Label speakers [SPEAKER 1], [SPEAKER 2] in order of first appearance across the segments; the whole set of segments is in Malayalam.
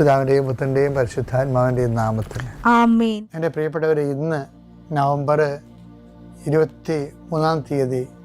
[SPEAKER 1] പിതാവിന്റെയും പുത്രന്റെയും പരിശുദ്ധാത്മാവിന്റെയും നാമത്തിൽ. എന്റെ പ്രിയപ്പെട്ടവരെ ഇന്ന് നവംബർ ഇരുപത്തി മൂന്നാം തീയതി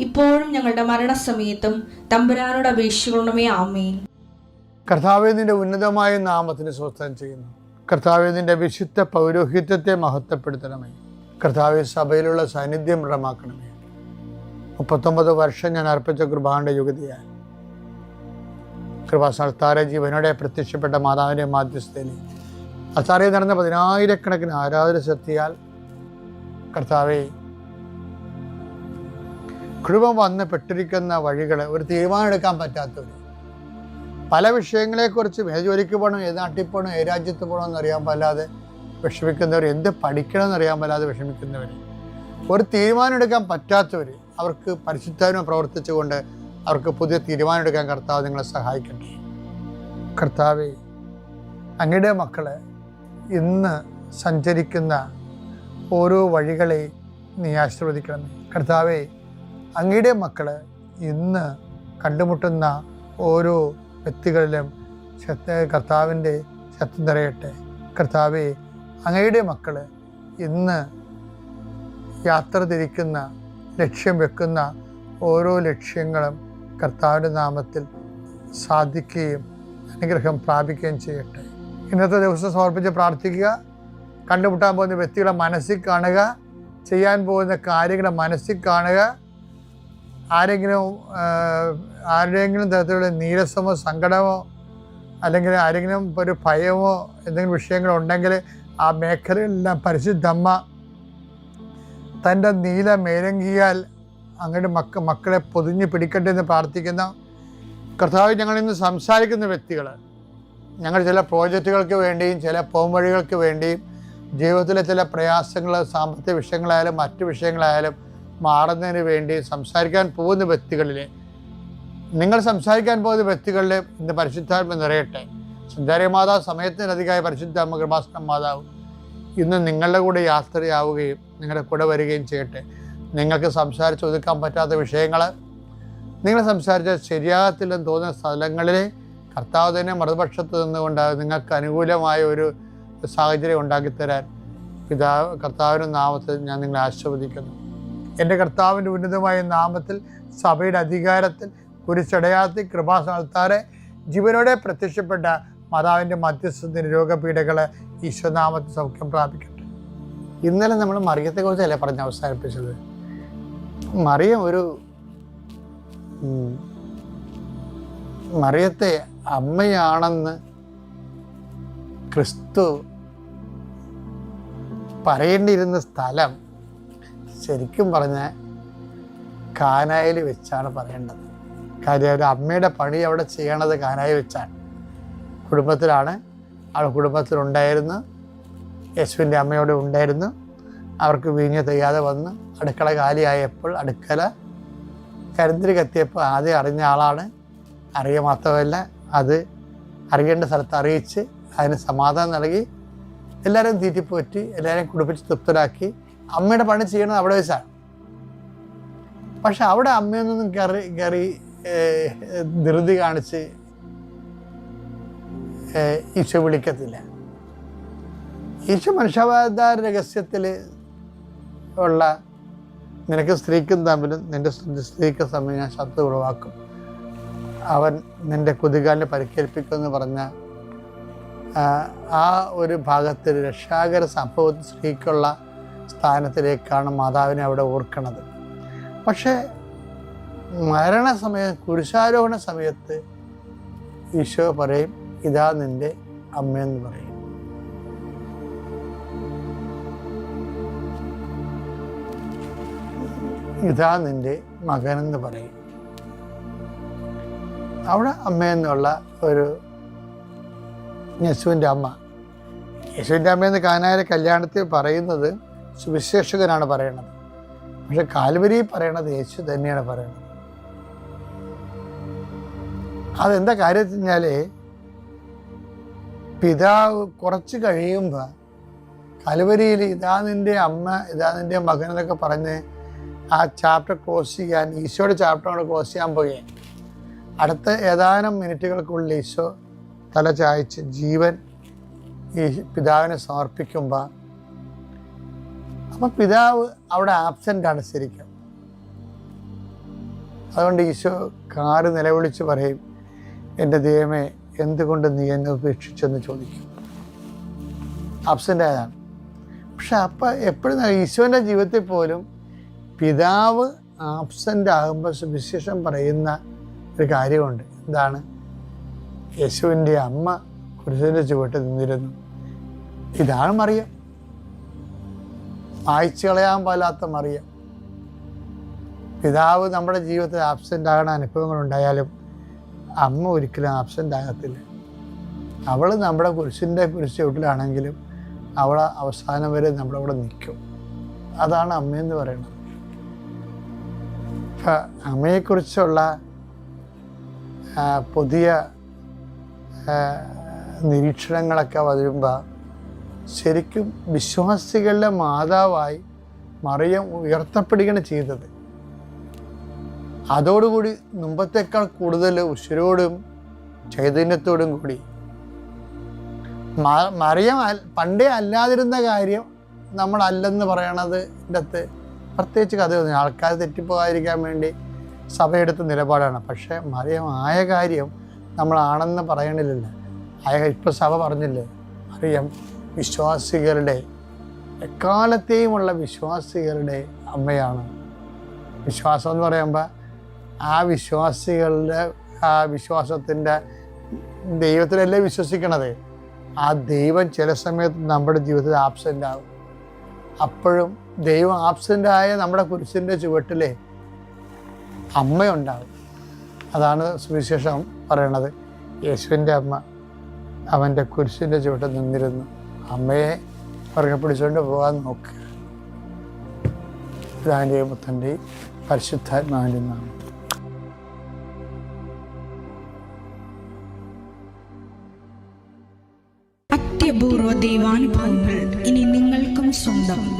[SPEAKER 2] ഇപ്പോഴും ഞങ്ങളുടെ മരണസമയത്തും തമ്പുരാനോട് അപേക്ഷിക്കണമേ ആമേൻ.
[SPEAKER 1] കർത്താവെ നിന്റെ ഉന്നതമായ നാമത്തിന് സ്വസ്ഥം ചെയ്യുന്നു. കർത്താവെ നിന്റെ വിശുദ്ധ പൗരോഹിത്യത്തെ മഹത്വപ്പെടുത്തണമേ. കർത്താവെ സഭയിലുള്ള സാന്നിധ്യം ഇടമാക്കണമേ മുപ്പത്തൊമ്പത് വർഷം ഞാൻ അർപ്പിച്ച കുർബാനയുടെ യുഗതിയായി കൃപാസ്ഥാന ജീവനോടെ പ്രത്യക്ഷപ്പെട്ട മാതാവിന്റെ മാധ്യസ്ഥയിൽ അത്താറയിൽ നടന്ന പതിനായിരക്കണക്കിന് ആരാധന ശക്തിയാൽ കർത്താവെ കൃപം വന്ന് പെട്ടിരിക്കുന്ന വഴികൾ ഒരു തീരുമാനം എടുക്കാൻ പറ്റാത്തവർ പല വിഷയങ്ങളെക്കുറിച്ച് ഏത് ജോലിക്ക് പോകണം ഏത് നാട്ടിൽ പോകണം ഏത് രാജ്യത്ത് പോകണം എന്നറിയാൻ പാലാതെ വിഷമിക്കുന്നവർ എന്ത് പഠിക്കണം എന്നറിയാൻ പാലാതെ വിഷമിക്കുന്നവർ ഒരു തീരുമാനം എടുക്കാൻ പറ്റാത്തവർ അവർക്ക് പരിശുദ്ധാത്മ പ്രവർത്തിച്ചുകൊണ്ട് അവർക്ക് പുതിയ തീരുമാനം എടുക്കാൻ കർത്താവ് നിങ്ങളെ സഹായിക്കട്ടെ. കർത്താവ് അങ്ങയുടെ മക്കളെ ഇന്ന് സഞ്ചരിക്കുന്ന ഓരോ വഴികളെ നീ ആശീർവദിക്കണം കർത്താവെ അങ്ങയുടെ മക്കൾ ഇന്ന് കണ്ടുമുട്ടുന്ന ഓരോ വ്യക്തികളിലും കർത്താവിന്റെ ശക്തി നിറയട്ടെ. കർത്താവെ അങ്ങയുടെ മക്കൾ ഇന്ന് യാത്ര തിരിക്കുന്ന ലക്ഷ്യം വെക്കുന്ന ഓരോ ലക്ഷ്യങ്ങളും കർത്താവിന്റെ നാമത്തിൽ സാധിക്കുകയും അനുഗ്രഹം പ്രാപിക്കുകയും ചെയ്യട്ടെ. ഇന്നത്തെ ദിവസം സമർപ്പിച്ച് പ്രാർത്ഥിക്കുക. കണ്ടുമുട്ടാൻ പോകുന്ന വ്യക്തികളെ മനസ്സിൽ കാണുക. ചെയ്യാൻ പോകുന്ന കാര്യങ്ങളെ മനസ്സിൽ കാണുക. ആരെങ്കിലും ആരുടെയെങ്കിലും തരത്തിലുള്ള നീരസമോ സങ്കടമോ അല്ലെങ്കിൽ ആരെങ്കിലും ഒരു ഭയമോ എന്തെങ്കിലും വിഷയങ്ങളുണ്ടെങ്കിൽ ആ മേഖലകളിലെല്ലാം പരിശുദ്ധമ്മ തന്റെ നീല മേലങ്കിയാൽ അങ്ങയുടെ മക്ക മക്കളെ പൊതിഞ്ഞ് പിടിക്കട്ടെ എന്ന് പ്രാർത്ഥിക്കുന്ന കർത്താവ് ഞങ്ങളിന്ന് സംസാരിക്കുന്ന വ്യക്തികൾ ഞങ്ങൾ ചില പ്രോജക്റ്റുകൾക്ക് വേണ്ടിയും ചില പോംവഴികൾക്ക് വേണ്ടിയും ജീവിതത്തിലെ ചില പ്രയാസങ്ങൾ സാമ്പത്തിക വിഷയങ്ങളായാലും മറ്റു വിഷയങ്ങളായാലും മാറുന്നതിന് വേണ്ടി സംസാരിക്കാൻ പോകുന്ന വ്യക്തികളിൽ നിങ്ങൾ സംസാരിക്കാൻ പോകുന്ന വ്യക്തികളിൽ ഇന്ന് പരിശുദ്ധാത്മ നിറയട്ടെ. സഞ്ചാരി മാതാവ് സമയത്തിനധികമായ പരിശുദ്ധാത്മ കൃപാസന മാതാവ് ഇന്ന് നിങ്ങളുടെ കൂടെ യാത്രയാവുകയും നിങ്ങളുടെ കൂടെ വരികയും ചെയ്യട്ടെ. നിങ്ങൾക്ക് സംസാരിച്ച് ഒതുക്കാൻ പറ്റാത്ത വിഷയങ്ങൾ നിങ്ങൾ സംസാരിച്ച ശരിയാകത്തില്ലെന്ന് തോന്നുന്ന സ്ഥലങ്ങളിൽ കർത്താവ് തന്നെ മറുപക്ഷത്ത് നിന്നുകൊണ്ട് നിങ്ങൾക്ക് അനുകൂലമായ ഒരു സാഹചര്യം ഉണ്ടാക്കിത്തരാൻ പിതാവ് കർത്താവിന്റെ നാമത്തിൽ ഞാൻ നിങ്ങളെ ആശീർവദിക്കുന്നു. എന്റെ കർത്താവിന്റെ ഉന്നതമായ നാമത്തിൽ സഭയുടെ അധികാരത്തിൽ കുരിശടയാത്തി കൃപാസ്ഥാനത്താറെ ജീവനോടെ പ്രത്യക്ഷപ്പെട്ട മാതാവിന്റെ മധ്യസ്ഥത്തിന് രോഗപീഠകൾ ഈശ്വനാമത്തിൽ സൗഖ്യം പ്രാപിക്കട്ടെ. ഇന്നലെ നമ്മൾ മറിയത്തെക്കുറിച്ചല്ലേ പറഞ്ഞ് അവസാനിപ്പിച്ചത്? മറിയം ഒരു മറിയത്തെ അമ്മയാണെന്ന് ക്രിസ്തു പറയേണ്ടിയിരുന്ന സ്ഥലം ശരിക്കും പറഞ്ഞ കാനായിൽ വെച്ചാണ് പറയേണ്ടത്. കാര്യം ഒരു അമ്മയുടെ പണി അവിടെ ചെയ്യണത് കാനായി വെച്ചാണ്. കുടുംബത്തിലാണ്. അവിടെ കുടുംബത്തിലുണ്ടായിരുന്നു. യേശുവിന്റെ അമ്മയോടെ ഉണ്ടായിരുന്നു. അവർക്ക് വീഞ്ഞ് തെയ്യാതെ വന്ന് അടുക്കള കാലിയായപ്പോൾ അടുക്കള കരിന്തിരി കത്തിയപ്പോൾ ആദ്യം അറിഞ്ഞ ആളാണ്. അറിയുക മാത്രമല്ല അത് അറിയേണ്ട സ്ഥലത്ത് അറിയിച്ച് അതിന് സമാധാനം നൽകി എല്ലാവരെയും തീറ്റിപ്പോറ്റി എല്ലാവരെയും കുടിപ്പിച്ച് തൃപ്തരാക്കി അമ്മയുടെ പണി ചെയ്യണത് അവിടെ വെച്ചാണ്. പക്ഷെ അവിടെ അമ്മയൊന്നും കയറി കയറി ധൃതി കാണിച്ച് ഈശോ വിളിക്കത്തില്ല. ഈശോ മനുഷ്യാവതാര രഹസ്യത്തിൽ ഉള്ള നിനക്ക് സ്ത്രീക്കും തമ്മിലും നിന്റെ സ്ത്രീക്ക് തമ്മിൽ ഞാൻ ശബ്ദം ഉളവാക്കും. അവൻ നിന്റെ കുതികാലിനെ പരിക്കേൽപ്പിക്കുമെന്ന് പറഞ്ഞ ആ ഒരു ഭാഗത്തിൽ രക്ഷാകര സംഭവത്തിൽ സ്ത്രീക്കുള്ള സ്ഥാനത്തിലേക്കാണ് മാതാവിനെ അവിടെ ഓർക്കണത്. പക്ഷേ മരണസമയം കുരിശാരോഹണ സമയത്ത് ഈശോ പറയും ഇതാ നിന്റെ അമ്മയെന്ന് പറയും. ഇതാ നിന്റെ മകനെന്ന് പറയും. അവിടെ അമ്മയെന്നുള്ള ഒരു യേശുവിന്റെ അമ്മ. യേശുവിന്റെ അമ്മയെന്ന് കാനായ കല്യാണത്തിൽ പറയുന്നത് സുവിശേഷകനാണ് പറയണത്. പക്ഷെ കാൽവരി പറയണത് യേശു തന്നെയാണ് പറയണത്. അതെന്താ കാര്യം വെച്ച് കഴിഞ്ഞാൽ പിതാവ് കുറച്ച് കഴിയുമ്പോൾ കലുവരിയിൽ ഇതാ നിന്റെ അമ്മ ഇതാ നിന്റെ മകൻ എന്നൊക്കെ പറഞ്ഞ് ആ ചാപ്റ്റർ ക്ലോസ് ചെയ്യാൻ ഈശോയുടെ ചാപ്റ്റർ ക്ലോസ് ചെയ്യാൻ പോകുകയാണ് അടുത്ത ഏതാനും മിനിറ്റുകൾക്കുള്ളിൽ ഈശോ തല ചായച്ച് ജീവൻ ഈ പിതാവിനെ സമർപ്പിക്കുമ്പോൾ അപ്പം പിതാവ് അവിടെ ആബ്സെന്റ് ആണ് ശരിക്കും. അതുകൊണ്ട് ഈശോ കാറ് നിലവിളിച്ച് പറയും എന്റെ ദൈവമേ എന്തുകൊണ്ട് നീ എന്നെ ഉപേക്ഷിച്ചെന്ന് ചോദിക്കും? ആബ്സെന്റ് ആയതാണ്. പക്ഷെ അപ്പം എപ്പോഴും ഈശോന്റെ ജീവിതത്തിൽ പോലും പിതാവ് ആബ്സെന്റ് ആകുമ്പോൾ സുവിശേഷം പറയുന്ന ഒരു കാര്യമുണ്ട്. എന്താണ്? യേശുവിന്റെ അമ്മ കുരിശിന്റെ ചുവട്ട് നിന്നിരുന്നു. ഇതാണ് മറിയം. വായിച്ചു കളയാൻ പാലാത്ത മറിയം. പിതാവ് നമ്മുടെ ജീവിതത്തിൽ ആബ്സെന്റ് ആകുന്ന അനുഭവങ്ങൾ ഉണ്ടായാലും അമ്മ ഒരിക്കലും ആബ്സെന്റ് ആകത്തില്ല. അവൾ നമ്മുടെ കുരിശിന്റെ കുരിശ് ചുവട്ടിലാണെങ്കിലും അവൾ അവസാനം വരെ നമ്മുടെ അവിടെ നിൽക്കും. അതാണ് അമ്മയെന്ന് പറയുന്നത്. ഇപ്പം അമ്മയെക്കുറിച്ചുള്ള പുതിയ നിരീക്ഷണങ്ങളൊക്കെ വരുമ്പോൾ ശരിക്കും വിശ്വാസികളുടെ മാതാവായി മറിയം ഉയർത്തപ്പെടുകയാണ് ചെയ്തത്. അതോടുകൂടി മുമ്പത്തേക്കാൾ കൂടുതൽ ഉശുരോടും ചൈതന്യത്തോടും കൂടി മറിയം പണ്ടേ അല്ലാതിരുന്ന കാര്യം നമ്മളല്ലെന്ന് പറയണത് അകത്ത് പ്രത്യേകിച്ച് കഥ തോന്നി ആൾക്കാർ തെറ്റിപ്പോകാതിരിക്കാൻ വേണ്ടി സഭയെടുത്ത നിലപാടാണ്. പക്ഷേ മറിയം ആയ കാര്യം നമ്മളാണെന്ന് പറയണില്ലല്ലോ. ആയ ഇപ്പം സഭ പറഞ്ഞില്ലേ? മറിയം വിശ്വാസികളുടെ എക്കാലത്തെയുമുള്ള വിശ്വാസികളുടെ അമ്മയാണ്. വിശ്വാസം എന്ന് പറയുമ്പോൾ ആ വിശ്വാസികളുടെ ആ വിശ്വാസത്തിന്റെ ദൈവത്തിലല്ലേ വിശ്വസിക്കണത്? ആ ദൈവം ചില സമയത്ത് നമ്മുടെ ജീവിതത്തിൽ ആബ്സെന്റ് ആകും. അപ്പോഴും ദൈവം ആബ്സെന്റ് ആയ നമ്മുടെ കുരിശിന്റെ ചുവട്ടിലെ അമ്മയുണ്ടാകും. അതാണ് സുവിശേഷം പറയണത്. യേശുവിന്റെ അമ്മ അവന്റെ കുരിശിന്റെ ചുവട്ടിൽ നിന്നിരുന്നു. അമ്മയെ പുറകെ പിടിച്ചുകൊണ്ട് പോകാൻ നോക്കുക പിതാവിന്റെയും പുത്തന്റെയും പരിശുദ്ധാത്മാവിന്റെ നാമം.
[SPEAKER 2] അത്യപൂർവ ദൈവാനുഭവങ്ങൾ ഇനി നിങ്ങൾക്കും സ്വന്തം.